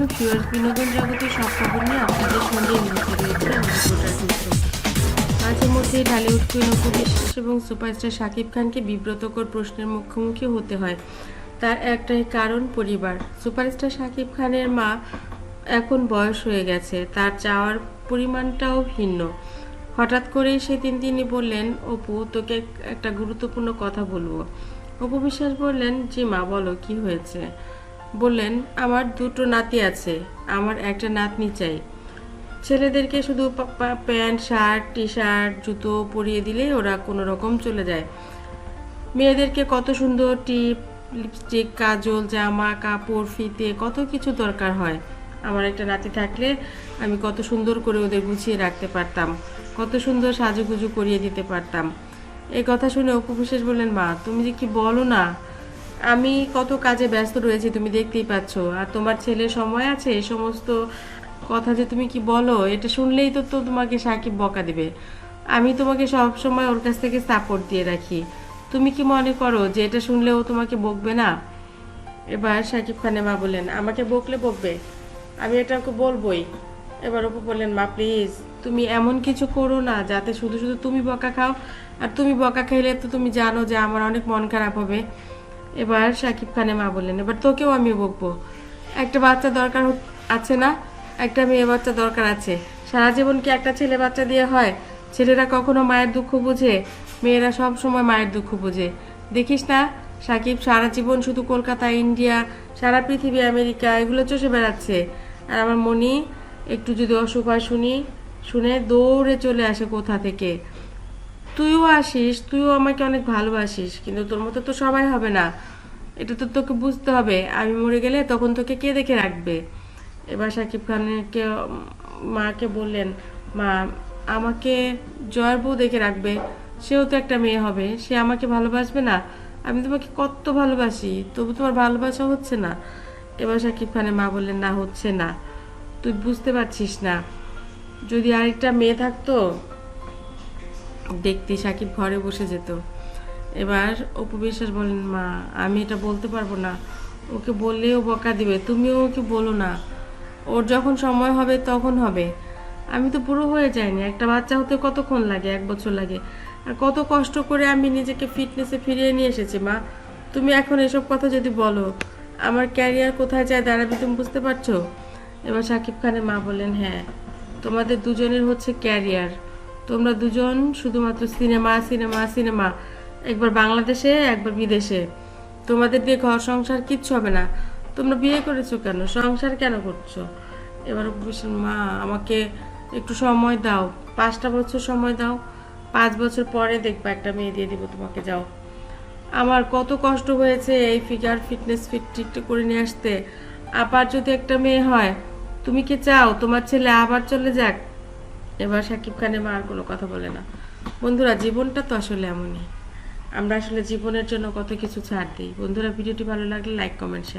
Hello viewers বিনোদন জগতের সব খবর নিয়ে আপনাদের সঙ্গে রয়েছে মাঝে মধ্যে ঢালিউড কুইন অপু বিশ্বাস এবং সুপারস্টার শাকিব খানকে বিব্রতকর প্রশ্নের মুখোমুখি হতে হয়। তার একটাই কারণ পরিবার। সুপারস্টার শাকিব খানের মা এখন বয়স হয়ে গেছে। তার চাওয়ার পরিমাণটাও ভিন্ন। হঠাৎ করেই সেদিন তিনি বললেন, অপু, তোকে একটা গুরুত্বপূর্ণ কথা বলব। অপু বিশ্বাস বললেন জি মা, বলো, কি হয়েছে? বললেন, আমার দুটো নাতি আছে, আমার একটা নাতনি চাই। ছেলেদেরকে শুধু প্যান্ট, শার্ট টি শার্ট জুতো পরিয়ে দিলেই ওরা কোনো রকম চলে যায়। মেয়েদেরকে কত সুন্দর টিপ, লিপস্টিক, কাজল, জামা, কাপড়, ফিতে, কত কিছু দরকার হয়। আমার একটা নাতি থাকলে আমি কত সুন্দর করে ওদের গুছিয়ে রাখতে পারতাম, কত সুন্দর সাজুগুজু করিয়ে দিতে পারতাম। এই কথা শুনে অপু বিশ্বাস বললেন, মা, তুমি যে কি বলো না আমি কত কাজে ব্যস্ত রয়েছি, তুমি দেখতেই পাচ্ছ। আর তোমার ছেলে সময় আছে এই সমস্ত কথা যে তুমি কি বলো, এটা শুনলেই তো তোমাকে সাকিব বকা দিবে। আমি তোমাকে সব সময় ওর কাছ থেকে সাপোর্ট দিয়ে রাখি। তুমি কি মনে করো যে এটা শুনলে ও তোমাকে বকবে না? এবার সাকিব খানের মা বললেন, আমাকে বকলে বকবে? আমি এটা ওকে বলবই। এবার অপু বললেন, মা প্লিজ তুমি এমন কিছু করো না যাতে শুধু শুধু তুমি বকা খাও। আর তুমি বকা খেলে তো তুমি জানো যে আমার অনেক মন খারাপ হবে। এবার সাকিব খানের মা বললেন, এবার তোকেও আমি বকবো। একটা বাচ্চা দরকার আছে না? একটা মেয়ে বাচ্চা দরকার আছে। সারা জীবন কি একটা ছেলে বাচ্চা দিয়ে হয়? ছেলেরা কখনো মায়ের দুঃখ বুঝে? মেয়েরা সব সময় মায়ের দুঃখ বুঝে। দেখিস না, সাকিব সারা জীবন শুধু কলকাতা, ইন্ডিয়া, সারা পৃথিবী, আমেরিকা, এগুলো চষে বেড়াচ্ছে। আর আমার মনি, একটু যদি অসুখ হয় শুনি, শুনে দৌড়ে চলে আসে কোথা থেকে? তুইও আসিস, তুইও আমাকে অনেক ভালোবাসিস, কিন্তু তোর মতো তো সবাই হবে না। এটা তো তোকে বুঝতে হবে। আমি মরে গেলে তখন তোকে কে দেখে রাখবে? এবার সাকিব খানকে, মাকে বললেন, মা, আমাকে জয়ের বউ দেখে রাখবে। সেও তো একটা মেয়ে হবে। সে আমাকে ভালোবাসবে না। আমি তোমাকে কত ভালোবাসি, তবু তোমার ভালোবাসা হচ্ছে না। এবার সাকিব খানের মা বললেন, না, হচ্ছে না। তুই বুঝতে পারছিস না। যদি আরেকটা মেয়ে থাকতো দেখতে সাকিব ঘরে বসে যেত। এবার অপু বিশ্বাস বলেন মা, আমি এটা বলতে পারব না। ওকে বললেও বকা দিবে। তুমিও ওকে বলো না। ওর যখন সময় হবে তখন হবে। আমি তো পুরো হয়ে যাইনি। একটা বাচ্চা হতে কতক্ষণ লাগে? এক বছর লাগে। আর কত কষ্ট করে আমি নিজেকে ফিটনেসে ফিরিয়ে নিয়ে এসেছি, মা। তুমি এখন এসব কথা যদি বলো, আমার ক্যারিয়ার কোথায় যায় দাঁড়াবে তুমি বুঝতে পারছ? এবার সাকিব খানের মা বললেন হ্যাঁ তোমাদের দুজনের হচ্ছে ক্যারিয়ার তোমরা দুজন শুধুমাত্র সিনেমা সিনেমা সিনেমা। একবার বাংলাদেশে, একবার বিদেশে। তোমাদের দিয়ে ঘর, সংসার কিচ্ছু হবে না। তোমরা বিয়ে করেছ কেন? সংসার কেন করছ? এবার বলছেন মা, আমাকে একটু সময় দাও। পাঁচটা বছর সময় দাও। পাঁচ বছর পরে দেখবা একটা মেয়ে দিয়ে দিব তোমাকে, যাও। আমার কত কষ্ট হয়েছে এই ফিগার ফিটনেস ফিট ঠিকঠাক করে নিয়ে আসতে। আবার যদি একটা মেয়ে হয়, তুমি কি চাও তোমার ছেলে আবার চলে যাক? এবার সাকিব খানের মা আর কোনো কথা বলে না। বন্ধুরা, জীবনটা তো আসলে এমনই। আমরা আসলে জীবনের জন্য কত কিছু ছাড় দিই। বন্ধুরা, ভিডিওটি ভালো লাগলে লাইক কমেন্ট শেয়ার